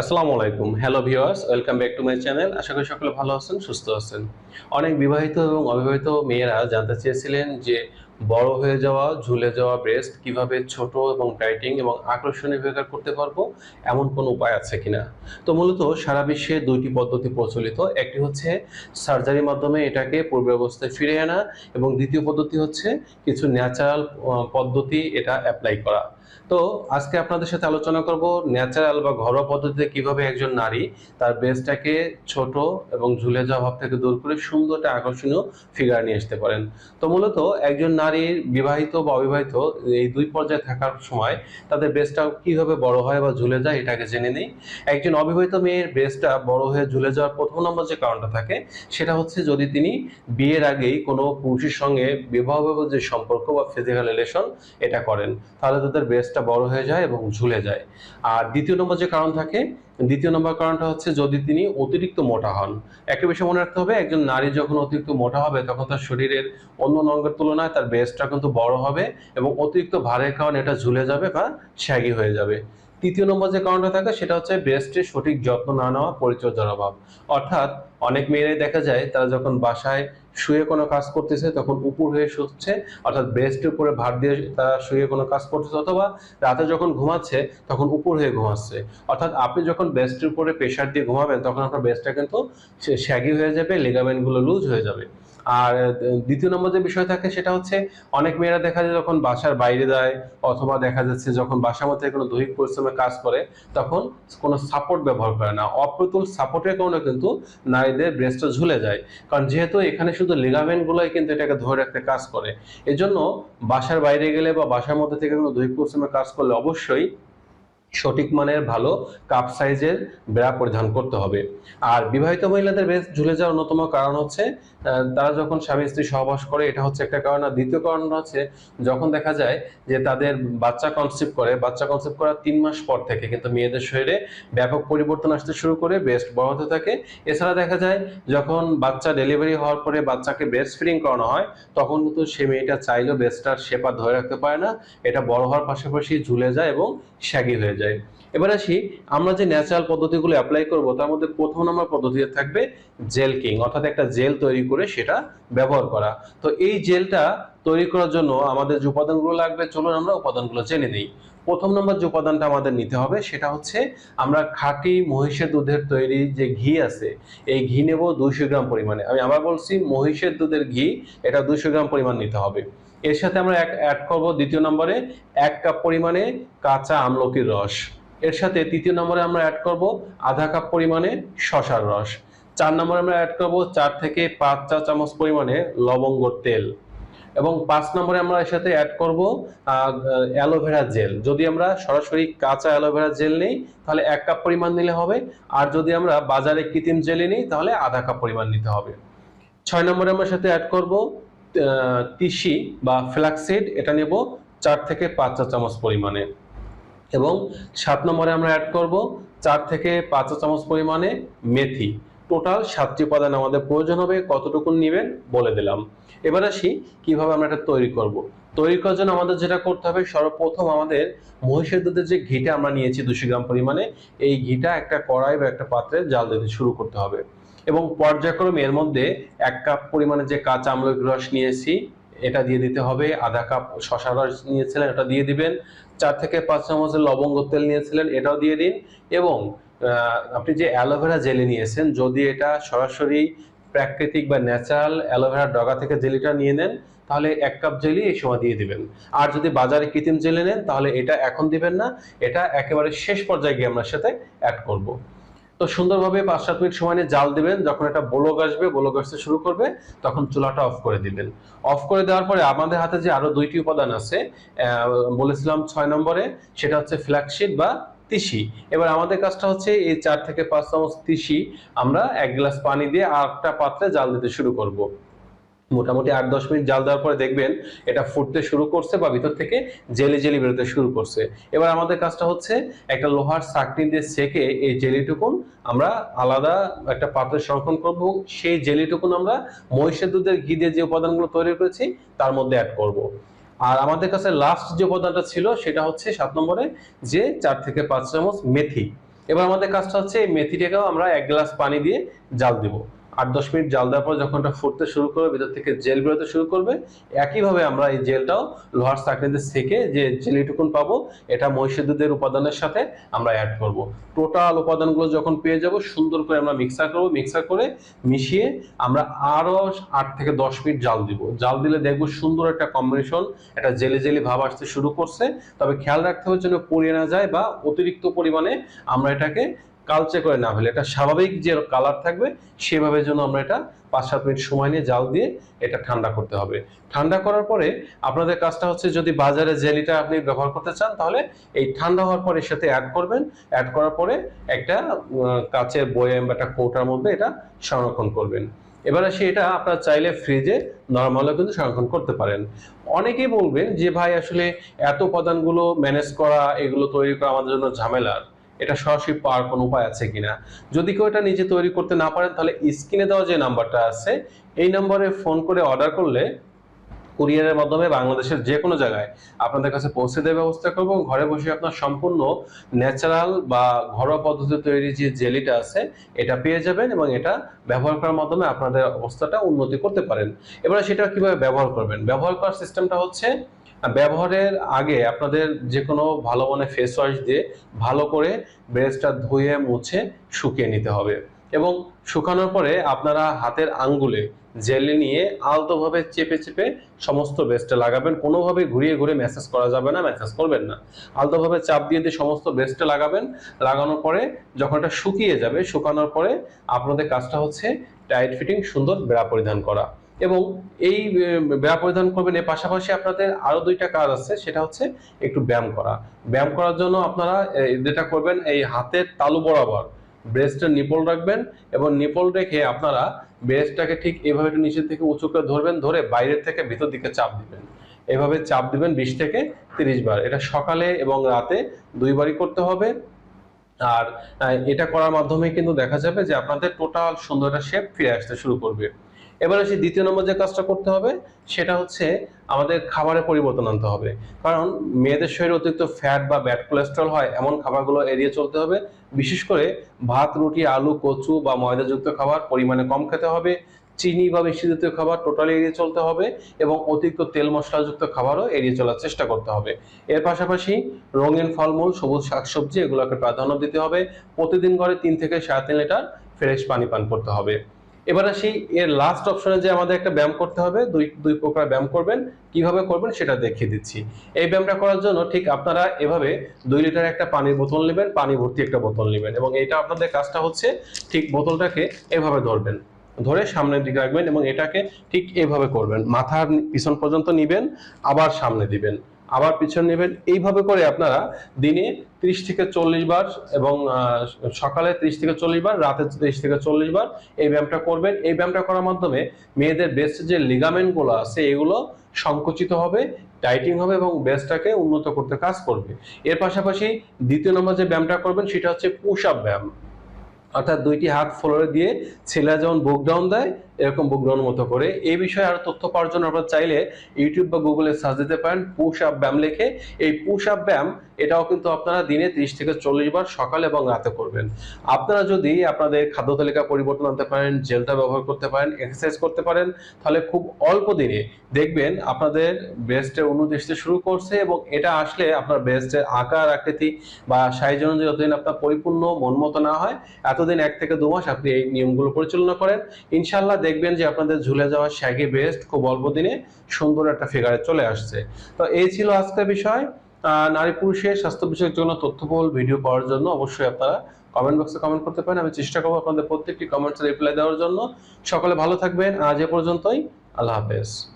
আসসালামু আলাইকুম। Hello viewers welcome back to my channel আশা করি সকলে ভালো আছেন, সুস্থ আছেন। অনেক বিবাহিত এবং অবিবাহিত মেয়েরা জানতে চেয়েছিলেন যে বড় হয়ে যাওয়া, ঝুলে যাওয়া ব্রেস্ট কীভাবে ছোট এবং টাইটিং এবং আকর্ষণীয় বেকার করতে পারব, এমন কোনো উপায় আছে কিনা? তো মূলত সারা বিশ্বে দুইটি পদ্ধতি প্রচলিত। একটি হচ্ছে সার্জারির মাধ্যমে এটাকে পূর্ব অবস্থায় ফিরে আনা এবং দ্বিতীয় পদ্ধতি হচ্ছে কিছু ন্যাচারাল পদ্ধতি এটা অ্যাপ্লাই করা। তো আজকে আপনাদের সাথে আলোচনা করব ন্যাচারাল বা ঘরোয়া পদ্ধতিতে কীভাবে একজন নারী তার ব্রেস্টটাকে ছোট এবং ঝুলে যাওয়া ভাব থেকে দূর করে সুন্দর একটা আকর্ষণীয় ফিগার নিয়ে আসতে পারেন। তো মূলত একজন নারীর বিবাহিত বা অবিবাহিত এই দুই পর্যায়ে থাকার সময় তাদের ব্রেস্টটা কীভাবে বড় হয় বা ঝুলে যায় এটাকে জেনে নেই। একজন অবিবাহিত মেয়ের বেসটা বড় হয়ে ঝুলে যাওয়ার প্রথম নম্বর যে কারণটা থাকে সেটা হচ্ছে যদি তিনি বিয়ের আগেই কোনো পুরুষের সঙ্গে বিবাহ যে সম্পর্ক বা ফিজিক্যাল রিলেশন এটা করেন, তাহলে তাদের ব্রেস্টটা বড় হয়ে যায় এবং ঝুলে যায়। আর দ্বিতীয় নম্বর যে কারণ থাকে, দ্বিতীয় নম্বর কারণটা হচ্ছে যদি তিনি অতিরিক্ত মোটা হন, একটা বিষয় মনে রাখতে হবে, একজন নারী যখন অতিরিক্ত মোটা হবে, তখন তার শরীরের অন্য অঙ্গের তুলনায় তার বেস্টটা কিন্তু বড় হবে এবং অতিরিক্ত ভারের কারণে এটা ঝুলে যাবে বা শ্যাগি হয়ে যাবে। তৃতীয় নম্বর যে কারণটা থাকে, সেটা হচ্ছে ব্রেস্টের সঠিক যত্ন না নেওয়া পরিচর্যার অভাব। অর্থাৎ অনেক মেয়েরাই দেখা যায়, তারা যখন বাসায় শুয়ে কোনো কাজ করতেছে, তখন উপর হয়ে শুচ্ছে, অর্থাৎ ব্রেস্টের উপরে ভার দিয়ে তারা শুয়ে কোনো কাজ করতেছে, অথবা রাতে যখন ঘুমাচ্ছে, তখন উপর হয়ে ঘুমাচ্ছে। অর্থাৎ আপনি যখন ব্রেস্টের উপরে প্রেশার দিয়ে ঘুমাবেন, তখন আপনার ব্রেস্টটা কিন্তু শ্যাগি হয়ে যাবে লিগামেন্টগুলো লুজ হয়ে যাবে। আর দ্বিতীয় নম্বর যে বিষয় থাকে সেটা হচ্ছে অনেক মেয়েরা দেখা যায় যখন বাসার বাইরে যায় অথবা দেখা যাচ্ছে যখন বাসার মধ্যে কোনো দৈহিক পরিশ্রমে কাজ করে, তখন কোনো সাপোর্ট ব্যবহার করে না। অপ্রতুল সাপোর্টের কারণে কিন্তু নারীদের ব্রেস্টটা ঝুলে যায়। কারণ যেহেতু এখানে শুধু লিগামেন্টগুলোই কিন্তু এটাকে ধরে রাখতে কাজ করে, এজন্য বাসার বাইরে গেলে বা বাসার মধ্যে থেকে কোনো দৈহিক পরিশ্রমে কাজ করলে অবশ্যই সঠিক মানের ভালো কাপ সাইজের ব্রা পরিধান করতে হবে। আর বিবাহিত মহিলাদের বেশ ঝুলে যাওয়ার অন্যতম কারণ হচ্ছে তারা যখন স্বামী স্ত্রী সহবাস করে, এটা হচ্ছে একটা কারণ। আর দ্বিতীয় কারণ হচ্ছে, যখন দেখা যায় যে তাদের বাচ্চা কনসেপ্ট করে, বাচ্চা কনসেপ্ট করার তিন মাস পর থেকে কিন্তু মেয়েদের শরীরে ব্যাপক পরিবর্তন আসতে শুরু করে বেস্ট বড় হতে থাকে। এছাড়া দেখা যায়, যখন বাচ্চা ডেলিভারি হওয়ার পরে বাচ্চাকে ব্রেস্ট ফিডিং করানো হয়, তখন কিন্তু সে মেয়েটা চাইলেও ব্রেস্টটার শেপা ধরে রাখতে পারে না। এটা বড় হওয়ার পাশাপাশি ঝুলে যায় এবং শ্যাগি হয়ে যায়। যায়। এবার আসি, আমরা যে ন্যাচারাল পদ্ধতিগুলো অ্যাপ্লাই করব, তার মধ্যে প্রথম নম্বর পদ্ধতিতে থাকবে জেল কিং অর্থাৎ একটা জেল তৈরি করে সেটা ব্যবহার করা। তো এই জেলটা তৈরি করার জন্য আমাদের যে উপাদানগুলো লাগবে, চলুন আমরা উপাদানগুলো জেনে নিই। প্রথম নম্বর যে উপাদানটা আমাদের নিতে হবে, সেটা হচ্ছে আমরা খাঁটি মহিষের দুধের তৈরি যে ঘি আছে, এই ঘি নেব দুইশো গ্রাম পরিমাণে। আমি আবার বলছি, মহিষের দুধের ঘি, এটা দুইশো গ্রাম পরিমাণ নিতে হবে। এর সাথে আমরা অ্যাড করব দ্বিতীয় নম্বরে এক কাপ পরিমাণে কাঁচা আমলকির রস। এর সাথে তৃতীয় নম্বরে আমরা অ্যাড করব আধা কাপ পরিমাণে শশার রস। চার নম্বরে আমরা অ্যাড করব চার থেকে পাঁচ চা চামচ পরিমাণে লবঙ্গর তেল। এবং পাঁচ নম্বরে আমরা এর সাথে অ্যাড করব অ্যালোভেরা জেল যদি আমরা সরাসরি কাঁচা অ্যালোভেরা জেল নিই, তাহলে এক কাপ পরিমাণ নিলে হবে। আর যদি আমরা বাজারে কৃত্রিম জেলে নিই, তাহলে আধা কাপ পরিমাণ নিতে হবে। ছয় নম্বরে আমরা সাথে অ্যাড করব তিসি বা ফ্ল্যাক্সিড এটা নেব চার থেকে পাঁচ চা চামচ পরিমাণে। এবং সাত নম্বরে আমরা অ্যাড করব চার থেকে পাঁচ চামচ পরিমাণে মেথি। টোটাল সাতটি উপাদান আমাদের প্রয়োজন হবে কতটুকু নেবেন বলে দিলাম এবার আসি কীভাবে আমরা এটা তৈরি করব। তৈরি করার জন্য আমাদের যেটা করতে হবে, সর্বপ্রথম আমাদের মহিষের দুধের যে ঘিটা আমরা নিয়েছি দুশো গ্রাম পরিমাণে, এই ঘিটা একটা কড়াই বা একটা পাত্রে জাল দিতে শুরু করতে হবে এবং পর্যায়ক্রমে এর মধ্যে এক কাপ পরিমাণে যে কাঁচা আমলকি রস নিয়েছি, এটা দিয়ে দিতে হবে, আধা কাপ শশা রস নিয়েছিলেন এটা দিয়ে দিবেন, চার থেকে পাঁচ চামচের লবঙ্গ তেল নিয়েছিলেন, এটাও দিয়ে দিন, এবং আপনি যে অ্যালোভেরা জেলি নিয়েছেন, যদি এটা সরাসরি প্রাকৃতিক বা ন্যাচারাল অ্যালোভেরার ডগা থেকে জেলিটা নিয়ে নেন, তাহলে এক কাপ জেলি এই সময় দিয়ে দিবেন। আর যদি বাজারে কৃত্রিম জেলি নেন, তাহলে এটা এখন দিবেন না, এটা একেবারে শেষ পর্যায়ে গিয়ে আমরা সাথে অ্যাড করব। তো সুন্দরভাবে পাঁচ সাত মিনিট সময় নিয়ে জাল দিবেন, যখন এটা বোলক আসবে বোলক আসতে শুরু করবে, তখন চুলাটা অফ করে দিবেন। অফ করে দেওয়ার পরে আমাদের হাতে যে আরও দুইটি উপাদান আছে বলেছিলাম ছয় নম্বরে, সেটা হচ্ছে ফ্ল্যাক্সিড বা তিসি এবার আমাদের কাজটা হচ্ছে এই চার থেকে পাঁচ চামচ তিসি আমরা এক গ্লাস পানি দিয়ে আটটা পাত্রে জাল দিতে শুরু করব। মোটামুটি আট দশ মিনিট জাল দেওয়ার পরে দেখবেন এটা ফুটতে শুরু করছে বা ভিতর থেকে জেলি জেলি বেরোতে শুরু করছে এবার আমাদের কাজটা হচ্ছে একটা লোহার সাকনি দিয়ে সেকে এই জেলিটুকুন আমরা আলাদা একটা পাত্রে সংরক্ষণ করব সেই জেলিটুকুন আমরা মহিষের দুধের ঘি দিয়ে যে উপাদানগুলো তৈরি করেছি তার মধ্যে অ্যাড করব। আর আমাদের কাছে লাস্ট যে উপাদানটা ছিল, সেটা হচ্ছে সাত নম্বরে যে চার থেকে পাঁচ চামচ মেথি। এবার আমাদের কাজটা হচ্ছে এই মেথিটাকেও আমরা এক গ্লাস পানি দিয়ে জাল দিব। আট দশ মিনিট জাল দেওয়ার পর যখন এটা ফুটতে শুরু করবে, ভিতর থেকে জেল বেরোতে শুরু করবে, একইভাবে আমরা এই জেলটাও লোহার চাকরিতে সেকে যে জেলিটুকুন পাবো, এটা মহিষের দুধের উপাদানের সাথে আমরা অ্যাড করব। টোটাল উপাদানগুলো যখন পেয়ে যাব, সুন্দর করে আমরা মিক্সার করব মিক্সার করে মিশিয়ে আমরা আরও আট থেকে দশ মিনিট জাল দিব। জাল দিলে দেখব সুন্দর একটা কম্বিনেশন একটা জেলি জেলি ভাব আসতে শুরু করছে। তবে খেয়াল রাখতে হবে যেন পুড়িয়ে না যায় বা অতিরিক্ত পরিমাণে আমরা এটাকে কালচে করে না হলে। এটা স্বাভাবিক যে কালার থাকবে, সেভাবে যেন আমরা এটা পাঁচ সাত মিনিট সময় নিয়ে জাল দিয়ে এটা ঠান্ডা করতে হবে। ঠান্ডা করার পরে আপনাদের কাজটা হচ্ছে যদি বাজারে জেলিটা আপনি ব্যবহার করতে চান, তাহলে এই ঠান্ডা হওয়ার পরে এর সাথে অ্যাড করবেন। অ্যাড করার পরে একটা কাচের বয়াম বা একটা কৌটার মধ্যে এটা সংরক্ষণ করবেন। এবার আসি এটা আপনারা চাইলে ফ্রিজে নর্মালও কিন্তু সংরক্ষণ করতে পারেন। অনেকেই বলবেন যে, ভাই, আসলে এত উপাদানগুলো ম্যানেজ করা, এগুলো তৈরি করা আমাদের জন্য ঝামেলার। এটা সরাসরি পাওয়ার কোনো উপায় আছে কিনা? যদি কেউ এটা নিজে তৈরি করতে না পারেন, তাহলে স্ক্রিনে দেওয়া যে নাম্বারটা আছে, এই নম্বরে ফোন করে অর্ডার করলে কুরিয়ারের মাধ্যমে বাংলাদেশের যে কোনো জায়গায় আপনাদের কাছে পৌঁছে দেওয়ার ব্যবস্থা করব ঘরে বসে আপনার সম্পূর্ণ ন্যাচারাল বা ঘরোয়া পদ্ধতিতে তৈরি যে জেলিটা আছে, এটা পেয়ে যাবেন এবং এটা ব্যবহার করার মাধ্যমে আপনাদের অবস্থাটা উন্নতি করতে পারেন। এবারে সেটা কীভাবে ব্যবহার করবেন? ব্যবহার করার সিস্টেমটা হচ্ছে ব্যবহারের আগে আপনাদের যে কোনো ভালো মনে ফেস ওয়াশ দিয়ে ভালো করে ব্রেসটা ধুয়ে, মুছে, শুকিয়ে নিতে হবে। এবং শুকানোর পরে আপনারা হাতের আঙ্গুলে জেলি নিয়ে আলতোভাবে চেপে চেপে সমস্ত ব্রেস্টে লাগাবেন। কোনোভাবে ঘুরিয়ে ঘুরে ম্যাসেজ করা যাবে না ম্যাসেজ করবেন না। আলতোভাবে চাপ দিয়ে দিয়ে সমস্ত ব্রেস্টে লাগাবেন। লাগানোর পরে যখন এটা শুকিয়ে যাবে, শুকানোর পরে আপনাদের কাজটা হচ্ছে টাইট ফিটিং সুন্দর বেড়া পরিধান করা। এবং এই ব্যায়াম পরিধান করবেন। এর পাশাপাশি আপনাদের আরও দুইটা কাজ আছে, সেটা হচ্ছে একটু ব্যায়াম করা। ব্যায়াম করার জন্য আপনারা যেটা করবেন, এই হাতের তালু বরাবর ব্রেস্টের নিপল রাখবেন এবং নিপল রেখে আপনারা ব্রেস্টটাকে ঠিক এভাবে একটু নিচের থেকে উঁচু করে ধরবেন, ধরে বাইরের থেকে ভিতর দিকে চাপ দিবেন। এভাবে চাপ দিবেন বিশ থেকে তিরিশ বার। এটা সকালে এবং রাতে দুইবারই করতে হবে। আর এটা করার মাধ্যমে কিন্তু দেখা যাবে যে আপনাদের টোটাল সুন্দর একটা শেপ ফিরে আসতে শুরু করবে। এবার আসি দ্বিতীয় নম্বর যে কাজটা করতে হবে, সেটা হচ্ছে আমাদের খাবারে পরিবর্তন আনতে হবে। কারণ মেয়েদের শরীরে অতিরিক্ত ফ্যাট বা ব্যাড কোলেস্ট্রল হয়, এমন খাবারগুলো এড়িয়ে চলতে হবে। বিশেষ করে ভাত, রুটি, আলু, কচু বা ময়দাযুক্ত খাবার পরিমাণে কম খেতে হবে। চিনি বা মিষ্টি জাতীয় খাবার টোটালি এড়িয়ে চলতে হবে এবং অতিরিক্ত তেল মশলাযুক্ত খাবারও এড়িয়ে চলার চেষ্টা করতে হবে। এর পাশাপাশি রঙিন ফলমূল, সবুজ শাকসবজি, এগুলোকে প্রাধান্য দিতে হবে। প্রতিদিন ঘরে তিন থেকে সাড়ে তিন লিটার ফ্রেশ পানি পান করতে হবে। এবার আসি, এর লাস্ট অপশনে যে আমাদের একটা ব্যায়াম করতে হবে, দুই দুই প্রকার ব্যায়াম করবেন, কীভাবে করবেন সেটা দেখিয়ে দিচ্ছি। এই ব্যায়ামটা করার জন্য ঠিক আপনারা এভাবে দুই লিটার একটা পানির বোতল নেবেন, পানি ভর্তি একটা বোতল নেবেন এবং এটা আপনাদের কাজটা হচ্ছে ঠিক বোতলটাকে এভাবে ধরবেন। ধরে সামনের দিকে রাখবেন এবং এটাকে ঠিক এভাবে করবেন। মাথার পিছন পর্যন্ত নিবেন, আবার সামনে দিবেন। আবার পিছন নেবেন। এইভাবে করে আপনারা দিনে ত্রিশ থেকে চল্লিশ বার এবং সকালে ত্রিশ থেকে চল্লিশ বার, রাতে ত্রিশ থেকে চল্লিশ বার এই ব্যায়ামটা করবেন। এই ব্যায়ামটা করার মাধ্যমে মেয়েদের বেস্ট যে লিগামেন্টগুলো আছে, এগুলো সংকুচিত হবে টাইটিং হবে এবং বেসটাকে উন্নত করতে কাজ করবে। এর পাশাপাশি দ্বিতীয় নম্বর যে ব্যায়ামটা করবেন, সেটা হচ্ছে পুশ আপ ব্যায়াম। অর্থাৎ দুইটি হাত ফ্লোরে দিয়ে ছেলেরা যেমন বুক ডাউন দেয় এরকম বুক মতো করে। এই বিষয়ে আরও তথ্য পাওয়ার জন্য আপনারা চাইলে ইউটিউব বা গুগলে সার্চ দিতে পারেন পুশ আপ ব্যায়াম লিখে। এই পুশ আপ ব্যায়াম এটাও কিন্তু আপনারা দিনে ত্রিশ থেকে চল্লিশ বার সকালে এবং রাতে করবেন। আপনারা যদি আপনাদের খাদ্য তালিকা পরিবর্তন আনতে পারেন, জেলটা ব্যবহার করতে পারেন এক্সারসাইজ করতে পারেন, তাহলে খুব অল্প দিনে দেখবেন আপনাদের ব্রেস্টের উন্নতি আসতে শুরু করছে এবং এটা আসলে আপনার ব্রেস্টের আকার, আকৃতি বা সাইজ অনুযায়ী যতদিন আপনার পরিপূর্ণ মন মতো না হয়, এতদিন এক থেকে দু মাস আপনি এই নিয়মগুলো পরিচালনা করেন। ইনশাল্লাহ দেখবেন যে আপনাদের ঝুলে যাওয়া শ্যাগি বেস্ট খুব অল্প দিনে সুন্দর একটা ফিগারে চলে আসছে। তো এই ছিল আজকের বিষয়। নারী পুরুষের স্বাস্থ্য বিষয়ের জন্য তথ্যবহুল ভিডিও পাওয়ার জন্য অবশ্যই আপনারা কমেন্ট বক্সে কমেন্ট করতে পারেন। আমি চেষ্টা করব আপনাদের প্রত্যেকটি কমেন্টসে রিপ্লাই দেওয়ার জন্য। সকলে ভালো থাকবেন। আজ এ পর্যন্তই। আল্লাহ হাফেজ।